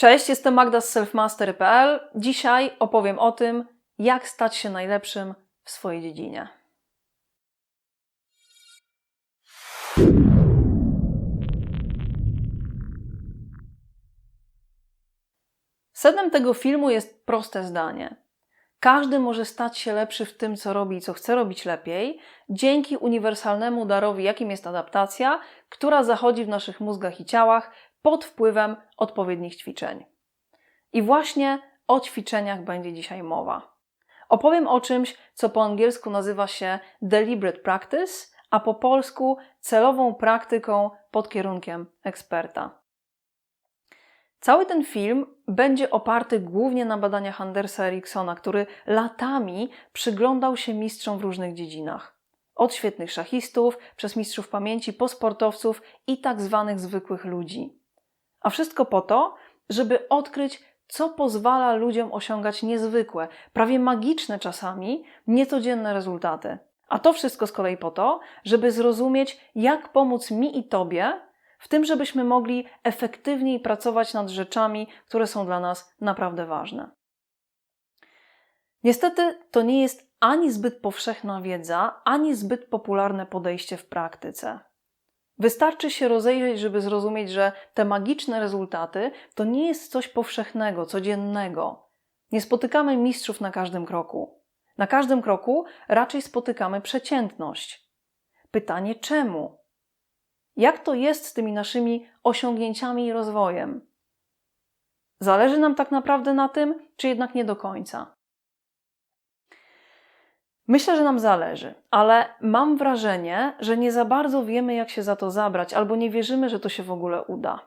Cześć, jestem Magda z selfmaster.pl. Dzisiaj opowiem o tym, jak stać się najlepszym w swojej dziedzinie. Sednem tego filmu jest proste zdanie. Każdy może stać się lepszy w tym, co robi i co chce robić lepiej, dzięki uniwersalnemu darowi, jakim jest adaptacja, która zachodzi w naszych mózgach i ciałach pod wpływem odpowiednich ćwiczeń. I właśnie o ćwiczeniach będzie dzisiaj mowa. Opowiem o czymś, co po angielsku nazywa się deliberate practice, a po polsku celową praktyką pod kierunkiem eksperta. Cały ten film będzie oparty głównie na badaniach Andersa Eriksona, który latami przyglądał się mistrzom w różnych dziedzinach. Od świetnych szachistów, przez mistrzów pamięci, po sportowców i tak zwanych zwykłych ludzi. A wszystko po to, żeby odkryć, co pozwala ludziom osiągać niezwykłe, prawie magiczne czasami, niecodzienne rezultaty. A to wszystko z kolei po to, żeby zrozumieć, jak pomóc mi i Tobie w tym, żebyśmy mogli efektywniej pracować nad rzeczami, które są dla nas naprawdę ważne. Niestety to nie jest ani zbyt powszechna wiedza, ani zbyt popularne podejście w praktyce. Wystarczy się rozejrzeć, żeby zrozumieć, że te magiczne rezultaty to nie jest coś powszechnego, codziennego. Nie spotykamy mistrzów na każdym kroku. Na każdym kroku raczej spotykamy przeciętność. Pytanie czemu? Jak to jest z tymi naszymi osiągnięciami i rozwojem? Zależy nam tak naprawdę na tym, czy jednak nie do końca? Myślę, że nam zależy, ale mam wrażenie, że nie za bardzo wiemy, jak się za to zabrać, albo nie wierzymy, że to się w ogóle uda.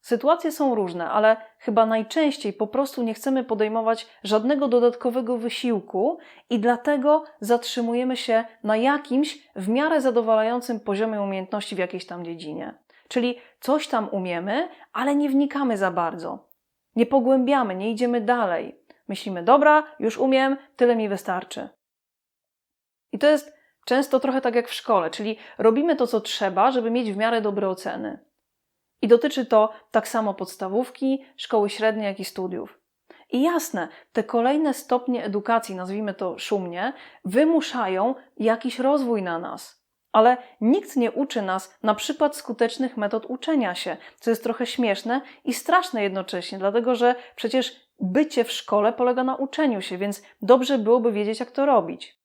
Sytuacje są różne, ale chyba najczęściej po prostu nie chcemy podejmować żadnego dodatkowego wysiłku i dlatego zatrzymujemy się na jakimś w miarę zadowalającym poziomie umiejętności w jakiejś tam dziedzinie. Czyli coś tam umiemy, ale nie wnikamy za bardzo. Nie pogłębiamy, nie idziemy dalej. Myślimy, dobra, już umiem, tyle mi wystarczy. I to jest często trochę tak jak w szkole, czyli robimy to, co trzeba, żeby mieć w miarę dobre oceny. I dotyczy to tak samo podstawówki, szkoły średniej, jak i studiów. I jasne, te kolejne stopnie edukacji, nazwijmy to szumnie, wymuszają jakiś rozwój na nas. Ale nikt nie uczy nas na przykład skutecznych metod uczenia się, co jest trochę śmieszne i straszne jednocześnie, dlatego że przecież bycie w szkole polega na uczeniu się, więc dobrze byłoby wiedzieć, jak to robić.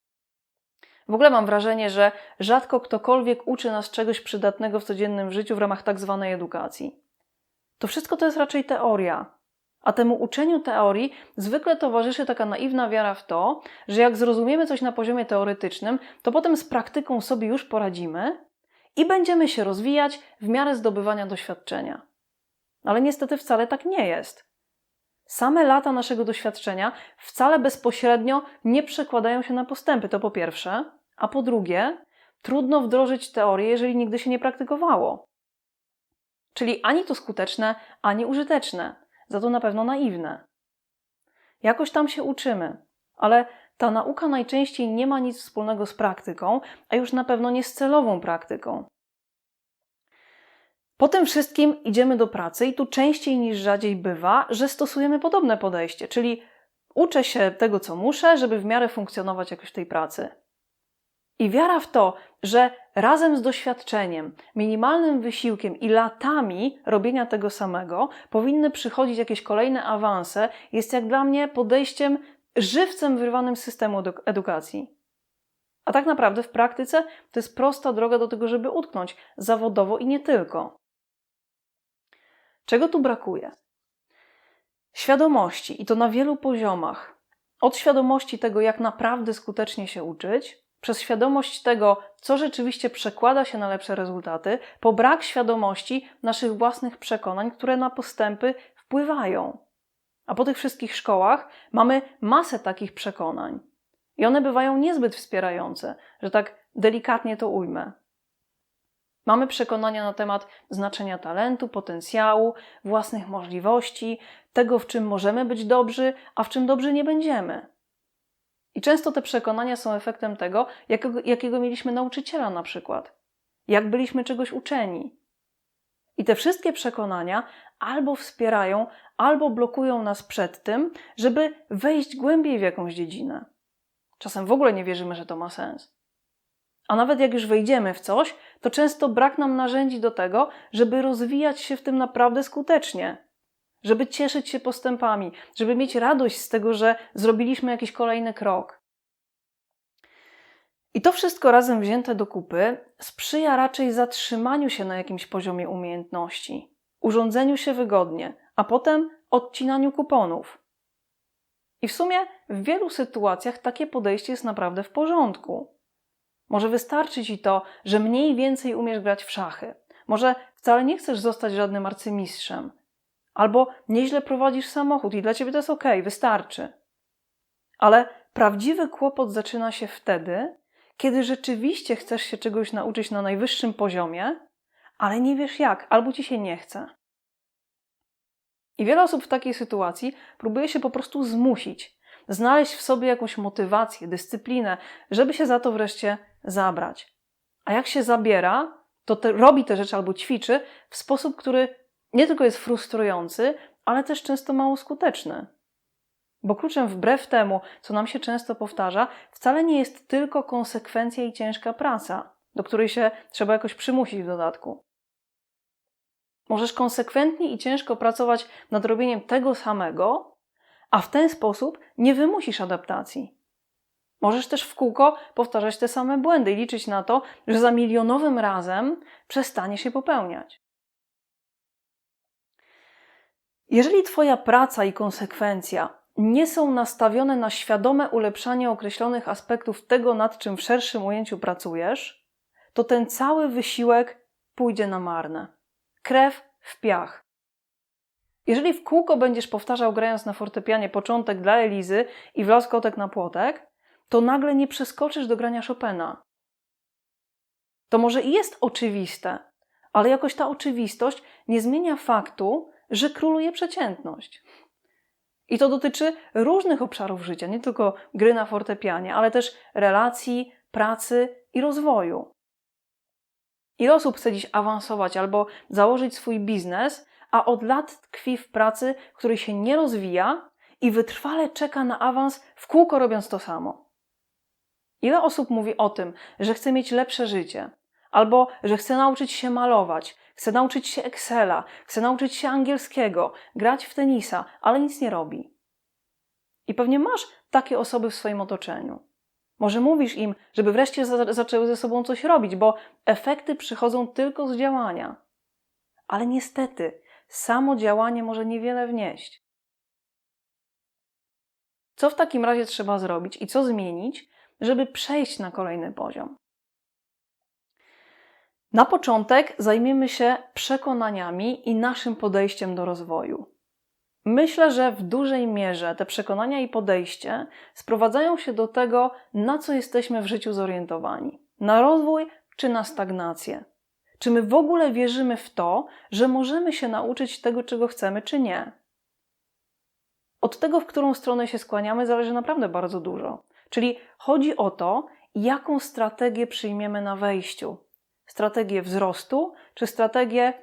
W ogóle mam wrażenie, że rzadko ktokolwiek uczy nas czegoś przydatnego w codziennym życiu w ramach tak zwanej edukacji. To wszystko to jest raczej teoria. A temu uczeniu teorii zwykle towarzyszy taka naiwna wiara w to, że jak zrozumiemy coś na poziomie teoretycznym, to potem z praktyką sobie już poradzimy i będziemy się rozwijać w miarę zdobywania doświadczenia. Ale niestety wcale tak nie jest. Same lata naszego doświadczenia wcale bezpośrednio nie przekładają się na postępy, to po pierwsze, a po drugie, trudno wdrożyć teorię, jeżeli nigdy się nie praktykowało. Czyli ani to skuteczne, ani użyteczne, za to na pewno naiwne. Jakoś tam się uczymy, ale ta nauka najczęściej nie ma nic wspólnego z praktyką, a już na pewno nie z celową praktyką. Po tym wszystkim idziemy do pracy i tu częściej niż rzadziej bywa, że stosujemy podobne podejście, czyli uczę się tego, co muszę, żeby w miarę funkcjonować jakoś w tej pracy. I wiara w to, że razem z doświadczeniem, minimalnym wysiłkiem i latami robienia tego samego powinny przychodzić jakieś kolejne awanse, jest jak dla mnie podejściem żywcem wyrwanym z systemu edukacji. A tak naprawdę w praktyce to jest prosta droga do tego, żeby utknąć zawodowo i nie tylko. Czego tu brakuje? Świadomości i to na wielu poziomach. Od świadomości tego, jak naprawdę skutecznie się uczyć, przez świadomość tego, co rzeczywiście przekłada się na lepsze rezultaty, po brak świadomości naszych własnych przekonań, które na postępy wpływają. A po tych wszystkich szkołach mamy masę takich przekonań. I one bywają niezbyt wspierające, że tak delikatnie to ujmę. Mamy przekonania na temat znaczenia talentu, potencjału, własnych możliwości, tego, w czym możemy być dobrzy, a w czym dobrzy nie będziemy. I często te przekonania są efektem tego, jakiego, jakiego mieliśmy nauczyciela na przykład, jak byliśmy czegoś uczeni. I te wszystkie przekonania albo wspierają, albo blokują nas przed tym, żeby wejść głębiej w jakąś dziedzinę. Czasem w ogóle nie wierzymy, że to ma sens. A nawet jak już wejdziemy w coś, to często brak nam narzędzi do tego, żeby rozwijać się w tym naprawdę skutecznie, żeby cieszyć się postępami, żeby mieć radość z tego, że zrobiliśmy jakiś kolejny krok. I to wszystko razem wzięte do kupy sprzyja raczej zatrzymaniu się na jakimś poziomie umiejętności, urządzeniu się wygodnie, a potem odcinaniu kuponów. I w sumie w wielu sytuacjach takie podejście jest naprawdę w porządku. Może wystarczy ci to, że mniej więcej umiesz grać w szachy. Może wcale nie chcesz zostać żadnym arcymistrzem. Albo nieźle prowadzisz samochód i dla ciebie to jest ok, wystarczy. Ale prawdziwy kłopot zaczyna się wtedy, kiedy rzeczywiście chcesz się czegoś nauczyć na najwyższym poziomie, ale nie wiesz jak, albo ci się nie chce. I wiele osób w takiej sytuacji próbuje się po prostu zmusić, znaleźć w sobie jakąś motywację, dyscyplinę, żeby się za to wreszcie zabrać. A jak się zabiera, to te, robi te rzeczy albo ćwiczy w sposób, który nie tylko jest frustrujący, ale też często mało skuteczny. Bo kluczem wbrew temu, co nam się często powtarza, wcale nie jest tylko konsekwencja i ciężka praca, do której się trzeba jakoś przymusić w dodatku. Możesz konsekwentnie i ciężko pracować nad robieniem tego samego, a w ten sposób nie wymusisz adaptacji. Możesz też w kółko powtarzać te same błędy i liczyć na to, że za milionowym razem przestanie się popełniać. Jeżeli Twoja praca i konsekwencja nie są nastawione na świadome ulepszanie określonych aspektów tego, nad czym w szerszym ujęciu pracujesz, to ten cały wysiłek pójdzie na marne. Krew w piach. Jeżeli w kółko będziesz powtarzał grając na fortepianie początek dla Elizy i wloskotek na płotek, to nagle nie przeskoczysz do grania Chopina. To może i jest oczywiste, ale jakoś ta oczywistość nie zmienia faktu, że króluje przeciętność. I to dotyczy różnych obszarów życia, nie tylko gry na fortepianie, ale też relacji, pracy i rozwoju. Ile osób chce dziś awansować albo założyć swój biznes, a od lat tkwi w pracy, której się nie rozwija i wytrwale czeka na awans, w kółko robiąc to samo? Ile osób mówi o tym, że chce mieć lepsze życie, albo że chce nauczyć się malować, chce nauczyć się Excela, chce nauczyć się angielskiego, grać w tenisa, ale nic nie robi? I pewnie masz takie osoby w swoim otoczeniu. Może mówisz im, żeby wreszcie za zaczęły ze sobą coś robić, bo efekty przychodzą tylko z działania. Ale niestety, samo działanie może niewiele wnieść. Co w takim razie trzeba zrobić i co zmienić, żeby przejść na kolejny poziom? Na początek zajmiemy się przekonaniami i naszym podejściem do rozwoju. Myślę, że w dużej mierze te przekonania i podejście sprowadzają się do tego, na co jesteśmy w życiu zorientowani: na rozwój czy na stagnację. Czy my w ogóle wierzymy w to, że możemy się nauczyć tego, czego chcemy, czy nie? Od tego, w którą stronę się skłaniamy, zależy naprawdę bardzo dużo. Czyli chodzi o to, jaką strategię przyjmiemy na wejściu. Strategię wzrostu, czy strategię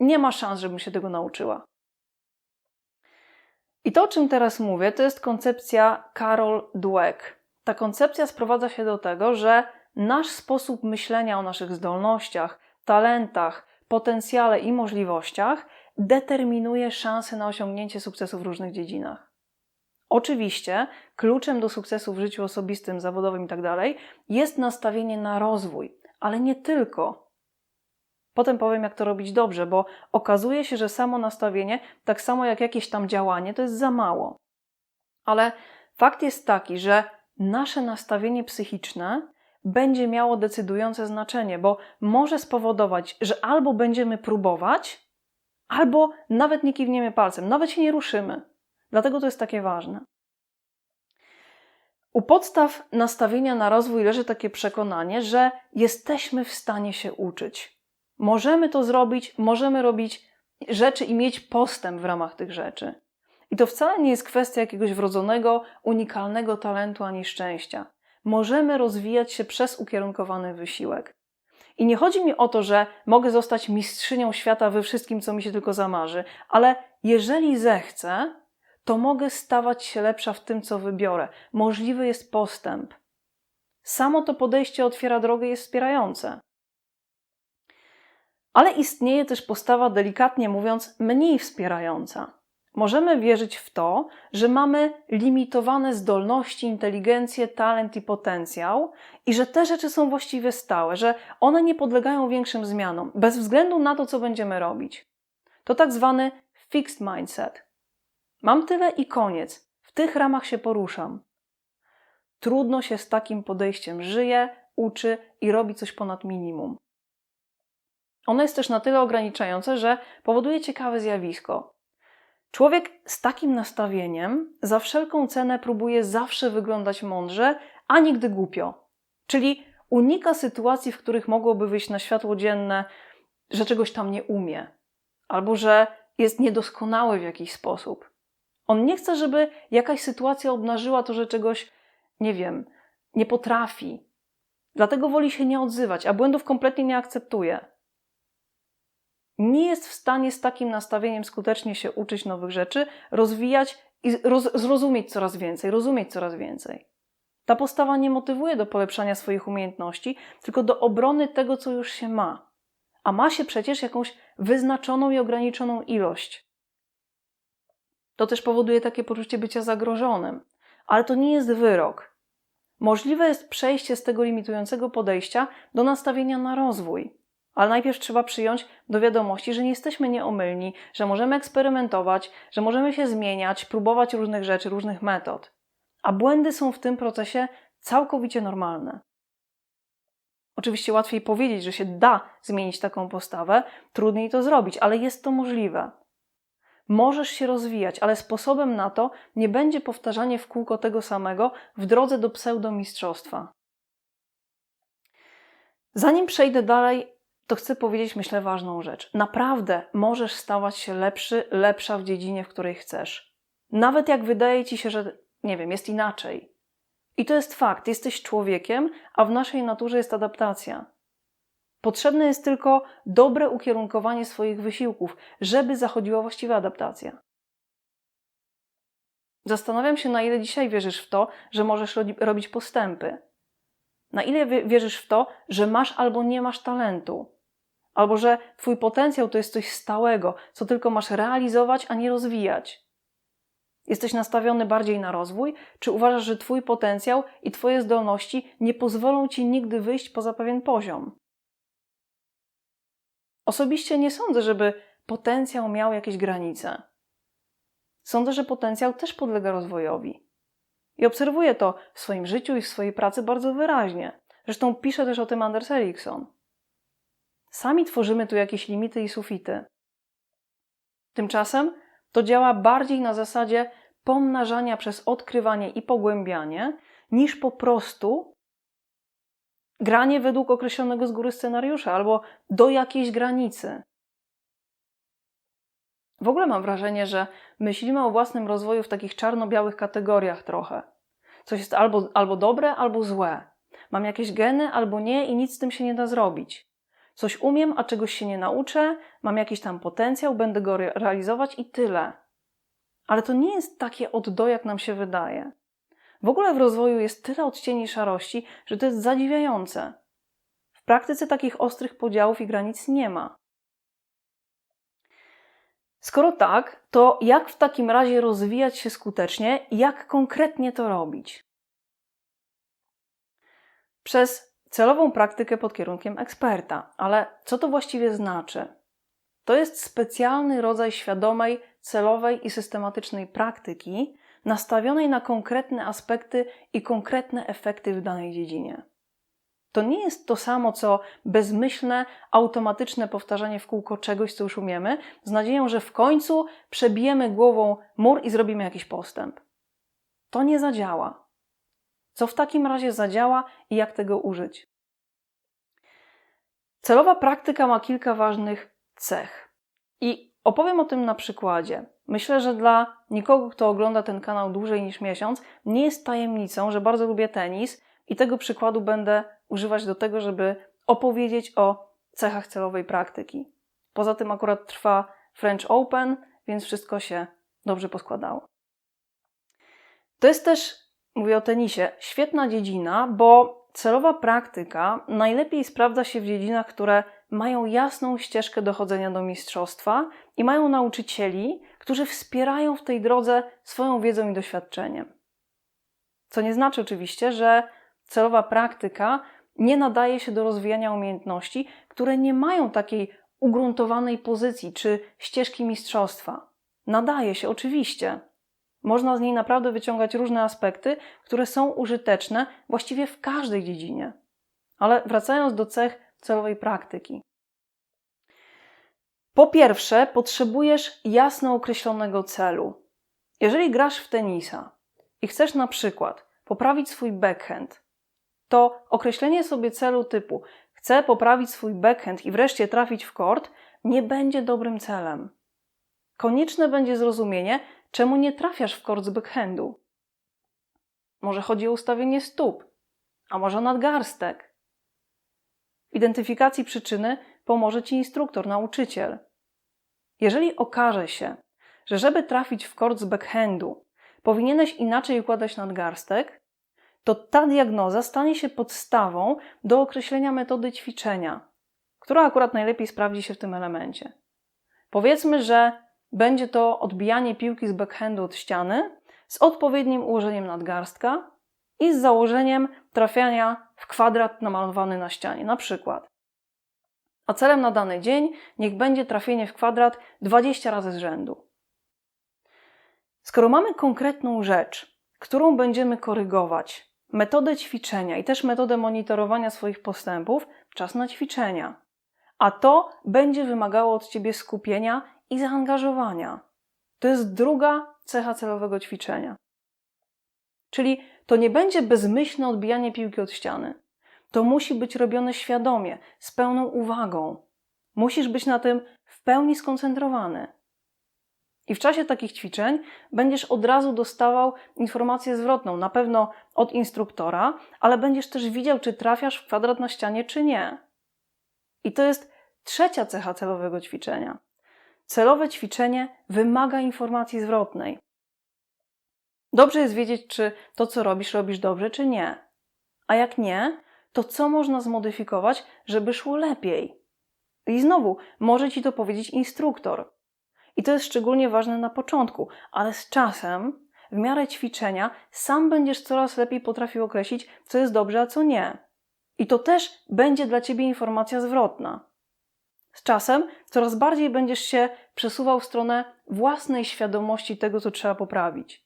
nie ma szans, żebym się tego nauczyła. I to, o czym teraz mówię, to jest koncepcja Carol Dweck. Ta koncepcja sprowadza się do tego, że nasz sposób myślenia o naszych zdolnościach, talentach, potencjale i możliwościach determinuje szanse na osiągnięcie sukcesu w różnych dziedzinach. Oczywiście kluczem do sukcesu w życiu osobistym, zawodowym itd. Tak jest nastawienie na rozwój, ale nie tylko. Potem powiem, jak to robić dobrze, bo okazuje się, że samo nastawienie, tak samo jak jakieś tam działanie, to jest za mało. Ale fakt jest taki, że nasze nastawienie psychiczne będzie miało decydujące znaczenie, bo może spowodować, że albo będziemy próbować, albo nawet nie kiwniemy palcem, nawet się nie ruszymy. Dlatego to jest takie ważne. U podstaw nastawienia na rozwój leży takie przekonanie, że jesteśmy w stanie się uczyć. Możemy to zrobić, możemy robić rzeczy i mieć postęp w ramach tych rzeczy. I to wcale nie jest kwestia jakiegoś wrodzonego, unikalnego talentu ani szczęścia możemy rozwijać się przez ukierunkowany wysiłek. I nie chodzi mi o to, że mogę zostać mistrzynią świata we wszystkim, co mi się tylko zamarzy, ale jeżeli zechcę, to mogę stawać się lepsza w tym, co wybiorę. Możliwy jest postęp. Samo to podejście otwiera drogę i jest wspierające. Ale istnieje też postawa, delikatnie mówiąc, mniej wspierająca. Możemy wierzyć w to, że mamy limitowane zdolności, inteligencję, talent i potencjał i że te rzeczy są właściwie stałe, że one nie podlegają większym zmianom, bez względu na to, co będziemy robić. To tak zwany fixed mindset. Mam tyle i koniec. W tych ramach się poruszam. Trudno się z takim podejściem żyje, uczy i robi coś ponad minimum. Ono jest też na tyle ograniczające, że powoduje ciekawe zjawisko. Człowiek z takim nastawieniem za wszelką cenę próbuje zawsze wyglądać mądrze, a nigdy głupio. Czyli unika sytuacji, w których mogłoby wyjść na światło dzienne, że czegoś tam nie umie, albo że jest niedoskonały w jakiś sposób. On nie chce, żeby jakaś sytuacja obnażyła to, że czegoś, nie wiem, nie potrafi. Dlatego woli się nie odzywać, a błędów kompletnie nie akceptuje nie jest w stanie z takim nastawieniem skutecznie się uczyć nowych rzeczy, rozwijać i roz, zrozumieć coraz więcej, rozumieć coraz więcej. Ta postawa nie motywuje do polepszania swoich umiejętności, tylko do obrony tego, co już się ma. A ma się przecież jakąś wyznaczoną i ograniczoną ilość. To też powoduje takie poczucie bycia zagrożonym. Ale to nie jest wyrok. Możliwe jest przejście z tego limitującego podejścia do nastawienia na rozwój, ale najpierw trzeba przyjąć do wiadomości, że nie jesteśmy nieomylni, że możemy eksperymentować, że możemy się zmieniać, próbować różnych rzeczy, różnych metod. A błędy są w tym procesie całkowicie normalne. Oczywiście łatwiej powiedzieć, że się da zmienić taką postawę, trudniej to zrobić, ale jest to możliwe. Możesz się rozwijać, ale sposobem na to nie będzie powtarzanie w kółko tego samego w drodze do pseudomistrzostwa. Zanim przejdę dalej, to chcę powiedzieć, myślę, ważną rzecz. Naprawdę możesz stawać się lepszy, lepsza w dziedzinie, w której chcesz. Nawet jak wydaje ci się, że nie wiem, jest inaczej. I to jest fakt, jesteś człowiekiem, a w naszej naturze jest adaptacja. Potrzebne jest tylko dobre ukierunkowanie swoich wysiłków, żeby zachodziła właściwa adaptacja. Zastanawiam się, na ile dzisiaj wierzysz w to, że możesz robić postępy. Na ile wierzysz w to, że masz albo nie masz talentu, albo że Twój potencjał to jest coś stałego, co tylko masz realizować, a nie rozwijać. Jesteś nastawiony bardziej na rozwój, czy uważasz, że Twój potencjał i Twoje zdolności nie pozwolą Ci nigdy wyjść poza pewien poziom? Osobiście nie sądzę, żeby potencjał miał jakieś granice. Sądzę, że potencjał też podlega rozwojowi. I obserwuję to w swoim życiu i w swojej pracy bardzo wyraźnie. Zresztą pisze też o tym Anders Ericsson. Sami tworzymy tu jakieś limity i sufity. Tymczasem to działa bardziej na zasadzie pomnażania przez odkrywanie i pogłębianie, niż po prostu granie według określonego z góry scenariusza albo do jakiejś granicy. W ogóle mam wrażenie, że myślimy o własnym rozwoju w takich czarno-białych kategoriach trochę. Coś jest albo, albo dobre, albo złe. Mam jakieś geny, albo nie i nic z tym się nie da zrobić. Coś umiem, a czegoś się nie nauczę, mam jakiś tam potencjał, będę go re realizować i tyle. Ale to nie jest takie od do, jak nam się wydaje. W ogóle w rozwoju jest tyle odcieni szarości, że to jest zadziwiające. W praktyce takich ostrych podziałów i granic nie ma. Skoro tak, to jak w takim razie rozwijać się skutecznie i jak konkretnie to robić? Przez celową praktykę pod kierunkiem eksperta. Ale co to właściwie znaczy? To jest specjalny rodzaj świadomej, celowej i systematycznej praktyki nastawionej na konkretne aspekty i konkretne efekty w danej dziedzinie. To nie jest to samo, co bezmyślne, automatyczne powtarzanie w kółko czegoś, co już umiemy, z nadzieją, że w końcu przebijemy głową mur i zrobimy jakiś postęp. To nie zadziała. Co w takim razie zadziała i jak tego użyć? Celowa praktyka ma kilka ważnych cech. I opowiem o tym na przykładzie. Myślę, że dla nikogo, kto ogląda ten kanał dłużej niż miesiąc, nie jest tajemnicą, że bardzo lubię tenis i tego przykładu będę używać do tego, żeby opowiedzieć o cechach celowej praktyki. Poza tym akurat trwa French Open, więc wszystko się dobrze poskładało. To jest też, mówię o tenisie, świetna dziedzina, bo celowa praktyka najlepiej sprawdza się w dziedzinach, które mają jasną ścieżkę dochodzenia do mistrzostwa i mają nauczycieli, którzy wspierają w tej drodze swoją wiedzą i doświadczeniem. Co nie znaczy oczywiście, że celowa praktyka nie nadaje się do rozwijania umiejętności, które nie mają takiej ugruntowanej pozycji czy ścieżki mistrzostwa. Nadaje się oczywiście. Można z niej naprawdę wyciągać różne aspekty, które są użyteczne właściwie w każdej dziedzinie. Ale wracając do cech celowej praktyki. Po pierwsze, potrzebujesz jasno określonego celu. Jeżeli grasz w tenisa i chcesz na przykład poprawić swój backhand, to określenie sobie celu typu chcę poprawić swój backhand i wreszcie trafić w kort nie będzie dobrym celem. Konieczne będzie zrozumienie, czemu nie trafiasz w kort z backhandu. Może chodzi o ustawienie stóp, a może nadgarstek. W identyfikacji przyczyny pomoże ci instruktor, nauczyciel. Jeżeli okaże się, że żeby trafić w kort z backhandu, powinieneś inaczej układać nadgarstek, to ta diagnoza stanie się podstawą do określenia metody ćwiczenia, która akurat najlepiej sprawdzi się w tym elemencie. Powiedzmy, że będzie to odbijanie piłki z backhandu od ściany z odpowiednim ułożeniem nadgarstka i z założeniem trafiania w kwadrat namalowany na ścianie, na przykład. A celem na dany dzień niech będzie trafienie w kwadrat 20 razy z rzędu. Skoro mamy konkretną rzecz, którą będziemy korygować, metodę ćwiczenia i też metodę monitorowania swoich postępów, czas na ćwiczenia. A to będzie wymagało od ciebie skupienia i zaangażowania. To jest druga cecha celowego ćwiczenia. Czyli to nie będzie bezmyślne odbijanie piłki od ściany. To musi być robione świadomie, z pełną uwagą. Musisz być na tym w pełni skoncentrowany. I w czasie takich ćwiczeń będziesz od razu dostawał informację zwrotną, na pewno od instruktora, ale będziesz też widział, czy trafiasz w kwadrat na ścianie, czy nie. I to jest trzecia cecha celowego ćwiczenia. Celowe ćwiczenie wymaga informacji zwrotnej. Dobrze jest wiedzieć, czy to, co robisz, robisz dobrze, czy nie. A jak nie, to co można zmodyfikować, żeby szło lepiej? I znowu, może ci to powiedzieć instruktor. I to jest szczególnie ważne na początku, ale z czasem, w miarę ćwiczenia, sam będziesz coraz lepiej potrafił określić, co jest dobrze, a co nie. I to też będzie dla ciebie informacja zwrotna. Z czasem coraz bardziej będziesz się przesuwał w stronę własnej świadomości tego, co trzeba poprawić.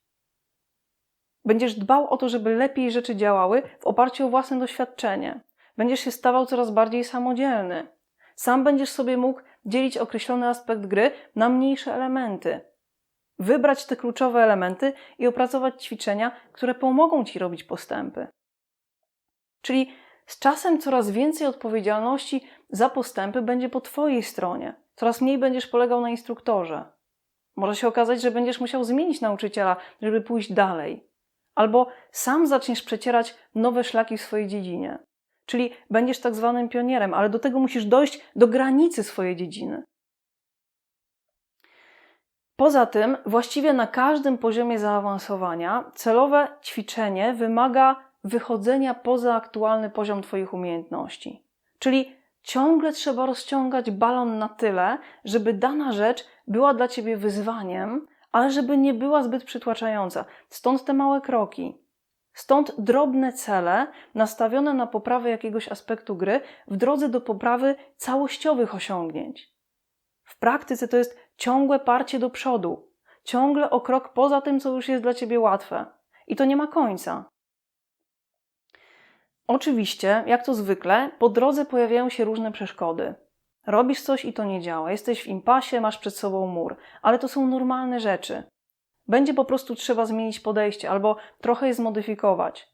Będziesz dbał o to, żeby lepiej rzeczy działały w oparciu o własne doświadczenie. Będziesz się stawał coraz bardziej samodzielny. Sam będziesz sobie mógł dzielić określony aspekt gry na mniejsze elementy. Wybrać te kluczowe elementy i opracować ćwiczenia, które pomogą ci robić postępy. Czyli z czasem coraz więcej odpowiedzialności za postępy będzie po Twojej stronie, coraz mniej będziesz polegał na instruktorze. Może się okazać, że będziesz musiał zmienić nauczyciela, żeby pójść dalej. Albo sam zaczniesz przecierać nowe szlaki w swojej dziedzinie. Czyli będziesz tak zwanym pionierem, ale do tego musisz dojść do granicy swojej dziedziny. Poza tym, właściwie na każdym poziomie zaawansowania, celowe ćwiczenie wymaga wychodzenia poza aktualny poziom Twoich umiejętności. Czyli ciągle trzeba rozciągać balon na tyle, żeby dana rzecz była dla Ciebie wyzwaniem, ale żeby nie była zbyt przytłaczająca. Stąd te małe kroki. Stąd drobne cele nastawione na poprawę jakiegoś aspektu gry w drodze do poprawy całościowych osiągnięć. W praktyce to jest ciągłe parcie do przodu, ciągle o krok poza tym, co już jest dla ciebie łatwe. I to nie ma końca. Oczywiście, jak to zwykle, po drodze pojawiają się różne przeszkody. Robisz coś i to nie działa, jesteś w impasie, masz przed sobą mur, ale to są normalne rzeczy. Będzie po prostu trzeba zmienić podejście albo trochę je zmodyfikować.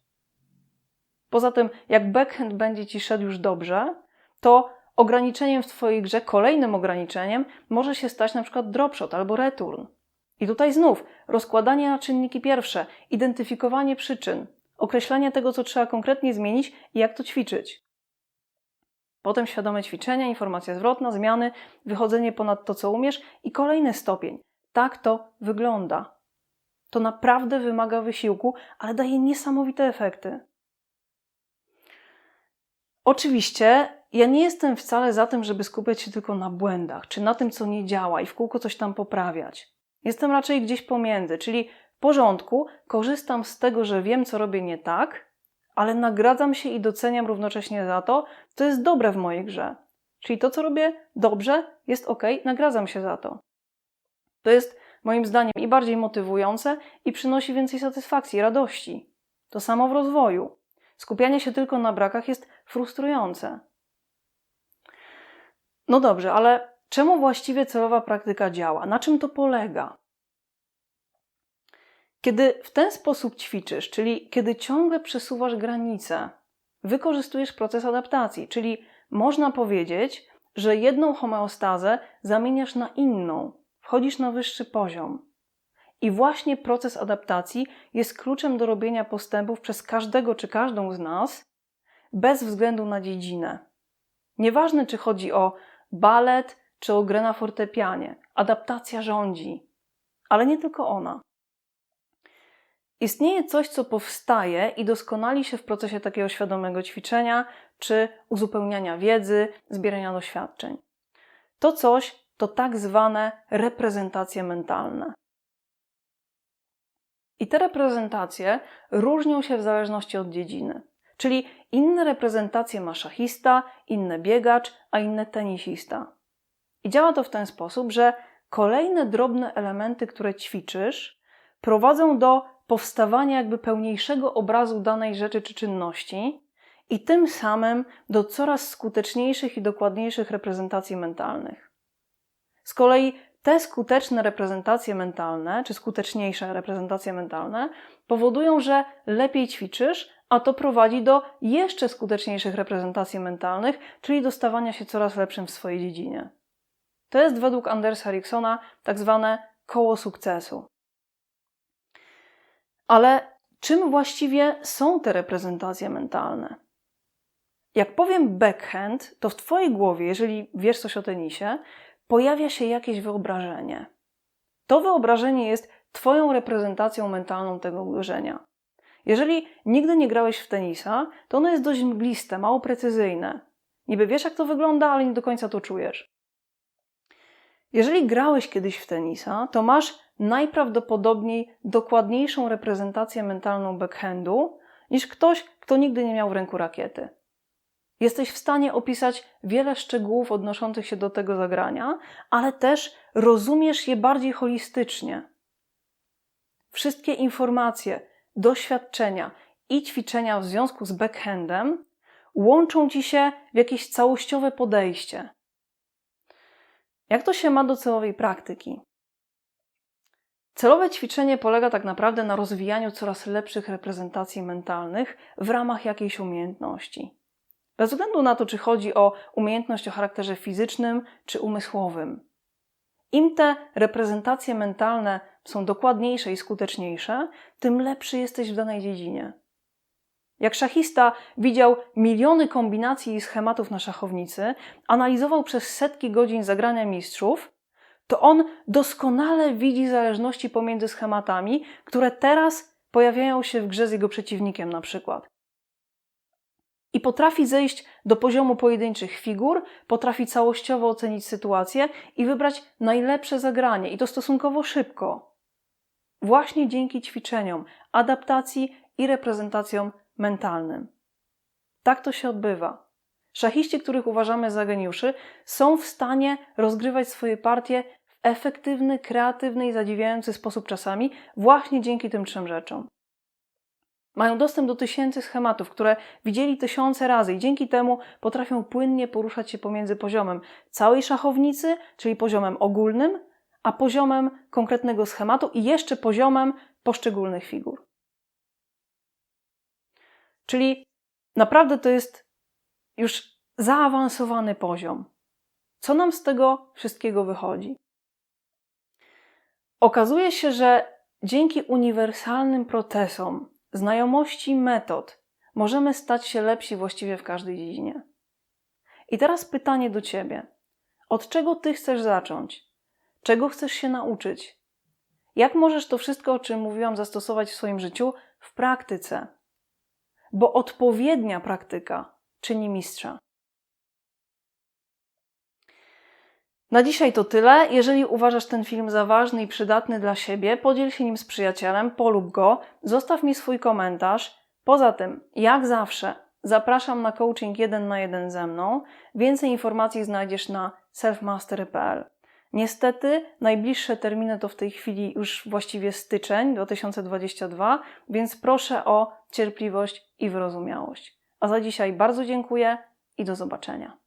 Poza tym, jak backhand będzie ci szedł już dobrze, to ograniczeniem w Twojej grze, kolejnym ograniczeniem, może się stać na przykład dropshot albo return. I tutaj znów rozkładanie na czynniki pierwsze, identyfikowanie przyczyn, określenie tego, co trzeba konkretnie zmienić i jak to ćwiczyć. Potem świadome ćwiczenia, informacja zwrotna, zmiany, wychodzenie ponad to, co umiesz i kolejny stopień. Tak to wygląda. To naprawdę wymaga wysiłku, ale daje niesamowite efekty. Oczywiście ja nie jestem wcale za tym, żeby skupiać się tylko na błędach, czy na tym, co nie działa i w kółko coś tam poprawiać. Jestem raczej gdzieś pomiędzy, czyli porządku, korzystam z tego, że wiem, co robię nie tak, ale nagradzam się i doceniam równocześnie za to, co jest dobre w mojej grze. Czyli to, co robię dobrze, jest ok, nagradzam się za to. To jest moim zdaniem i bardziej motywujące i przynosi więcej satysfakcji, radości. To samo w rozwoju. Skupianie się tylko na brakach jest frustrujące. No dobrze, ale czemu właściwie celowa praktyka działa? Na czym to polega? Kiedy w ten sposób ćwiczysz, czyli kiedy ciągle przesuwasz granice, wykorzystujesz proces adaptacji, czyli można powiedzieć, że jedną homeostazę zamieniasz na inną, wchodzisz na wyższy poziom. I właśnie proces adaptacji jest kluczem do robienia postępów przez każdego czy każdą z nas, bez względu na dziedzinę. Nieważne, czy chodzi o balet, czy o grę na fortepianie, adaptacja rządzi, ale nie tylko ona. Istnieje coś, co powstaje i doskonali się w procesie takiego świadomego ćwiczenia czy uzupełniania wiedzy, zbierania doświadczeń. To coś to tak zwane reprezentacje mentalne. I te reprezentacje różnią się w zależności od dziedziny. Czyli inne reprezentacje ma szachista, inne biegacz, a inne tenisista. I działa to w ten sposób, że kolejne drobne elementy, które ćwiczysz, prowadzą do powstawania jakby pełniejszego obrazu danej rzeczy czy czynności i tym samym do coraz skuteczniejszych i dokładniejszych reprezentacji mentalnych. Z kolei te skuteczne reprezentacje mentalne, czy skuteczniejsze reprezentacje mentalne, powodują, że lepiej ćwiczysz, a to prowadzi do jeszcze skuteczniejszych reprezentacji mentalnych, czyli do stawania się coraz lepszym w swojej dziedzinie. To jest według Andersa Eriksona tak zwane koło sukcesu. Ale czym właściwie są te reprezentacje mentalne? Jak powiem backhand, to w Twojej głowie, jeżeli wiesz coś o tenisie, pojawia się jakieś wyobrażenie. To wyobrażenie jest Twoją reprezentacją mentalną tego uderzenia. Jeżeli nigdy nie grałeś w tenisa, to ono jest dość mgliste, mało precyzyjne. Niby wiesz, jak to wygląda, ale nie do końca to czujesz. Jeżeli grałeś kiedyś w tenisa, to masz najprawdopodobniej dokładniejszą reprezentację mentalną backhandu niż ktoś, kto nigdy nie miał w ręku rakiety. Jesteś w stanie opisać wiele szczegółów odnoszących się do tego zagrania, ale też rozumiesz je bardziej holistycznie. Wszystkie informacje, doświadczenia i ćwiczenia w związku z backhandem łączą ci się w jakieś całościowe podejście. Jak to się ma do celowej praktyki? Celowe ćwiczenie polega tak naprawdę na rozwijaniu coraz lepszych reprezentacji mentalnych w ramach jakiejś umiejętności. Bez względu na to, czy chodzi o umiejętność o charakterze fizycznym czy umysłowym. Im te reprezentacje mentalne są dokładniejsze i skuteczniejsze, tym lepszy jesteś w danej dziedzinie. Jak szachista widział miliony kombinacji i schematów na szachownicy, analizował przez setki godzin zagrania mistrzów, to on doskonale widzi zależności pomiędzy schematami, które teraz pojawiają się w grze z jego przeciwnikiem, na przykład. I potrafi zejść do poziomu pojedynczych figur, potrafi całościowo ocenić sytuację i wybrać najlepsze zagranie, i to stosunkowo szybko. Właśnie dzięki ćwiczeniom, adaptacji i reprezentacjom mentalnym. Tak to się odbywa. Szachiści, których uważamy za geniuszy, są w stanie rozgrywać swoje partie w efektywny, kreatywny i zadziwiający sposób czasami właśnie dzięki tym trzem rzeczom. Mają dostęp do tysięcy schematów, które widzieli tysiące razy i dzięki temu potrafią płynnie poruszać się pomiędzy poziomem całej szachownicy, czyli poziomem ogólnym, a poziomem konkretnego schematu i jeszcze poziomem poszczególnych figur. Czyli naprawdę to jest już zaawansowany poziom. Co nam z tego wszystkiego wychodzi? Okazuje się, że dzięki uniwersalnym procesom, znajomości metod, możemy stać się lepsi właściwie w każdej dziedzinie. I teraz pytanie do ciebie: od czego ty chcesz zacząć? Czego chcesz się nauczyć? Jak możesz to wszystko, o czym mówiłam, zastosować w swoim życiu w praktyce? Bo odpowiednia praktyka czyni mistrza. Na dzisiaj to tyle. Jeżeli uważasz ten film za ważny i przydatny dla siebie, podziel się nim z przyjacielem, polub go, zostaw mi swój komentarz. Poza tym, jak zawsze, zapraszam na coaching 1 na 1 ze mną. Więcej informacji znajdziesz na selfmastery.pl. Niestety, najbliższe terminy to w tej chwili już właściwie styczeń 2022, więc proszę o cierpliwość i wyrozumiałość. A za dzisiaj bardzo dziękuję i do zobaczenia.